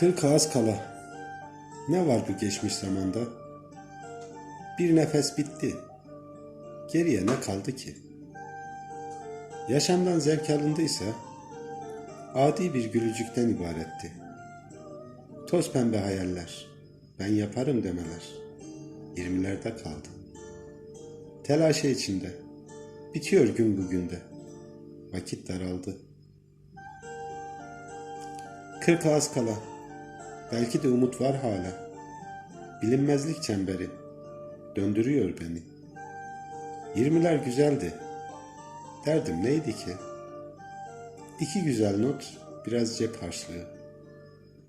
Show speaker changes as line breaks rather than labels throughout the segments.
Kırk ağız kala. Ne var bu geçmiş zamanda? Bir nefes bitti. Geriye ne kaldı ki? Yaşamdan zevk alındıysa adi bir gülücükten ibaretti. Toz pembe hayaller, ben yaparım demeler. Yirmilerde kaldı. Telaşe içinde, bitiyor gün bugün de. Vakit daraldı. Kırk ağız kala, belki de umut var hala. Bilinmezlik çemberi, döndürüyor beni. Yirmiler güzeldi. Derdim neydi ki? İki güzel not, biraz cep harçlığı.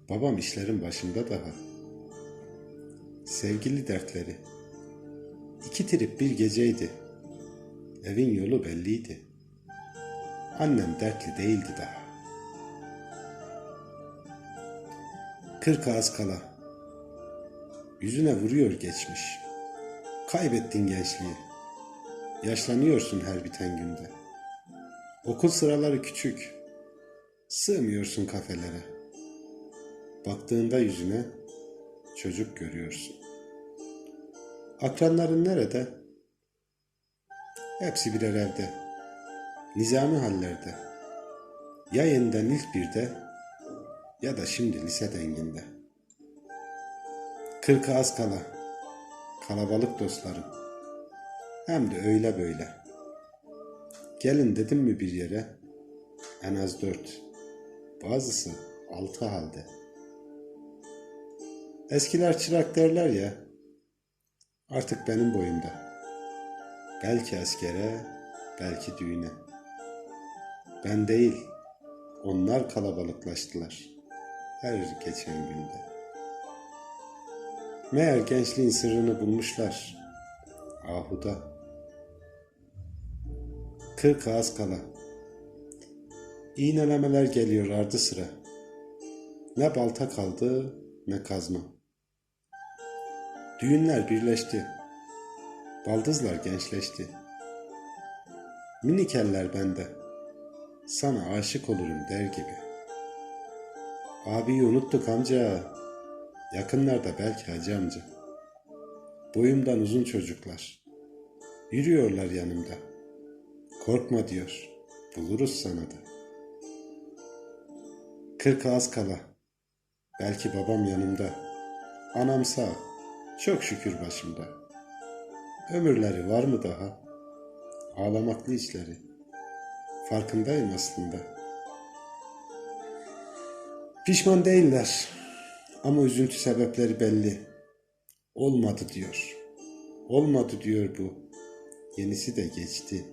Babam işlerin başında daha. Sevgili dertleri. İki trip bir geceydi. Evin yolu belliydi. Annem dertli değildi daha. Kırk ağız kala. Yüzüne vuruyor geçmiş. Kaybettin gençliği. Yaşlanıyorsun her biten günde. Okul sıraları küçük. Sığmıyorsun kafelere. Baktığında yüzüne çocuk görüyorsun. Akranların nerede? Hepsi birer evde. Nizami hallerde. Ya yeniden ilk birde ya da şimdi lise denginde. Kırka az kala. Kalabalık dostlarım. Hem de öyle böyle. Gelin dedim mi bir yere? En az dört. Bazısı altı halde. Eskiler çırak derler ya. Artık benim boyumda. Belki askere, belki düğüne. Ben değil, onlar kalabalıklaştılar. Her geçen günde. Meğer gençliğin sırrını bulmuşlar. Ahuda. Kırk ağız kala. İğnelemeler geliyor ardı sıra. Ne balta kaldı ne kazma. Düğünler birleşti. Baldızlar gençleşti. Minik eller bende. Sana aşık olurum der gibi. Abiyi unuttuk amca. Yakınlarda belki hacı amca. Boyumdan uzun çocuklar. Yürüyorlar yanımda. Korkma diyor. Buluruz sana da. Kırk ağız kala. Belki babam yanımda. Anam sağ. Çok şükür başımda. Ömürleri var mı daha? Ağlamaklı işleri. Farkındayım aslında. Pişman değiller. Ama üzüntü sebepleri belli. Olmadı diyor. Olmadı diyor bu. Yenisi de geçti.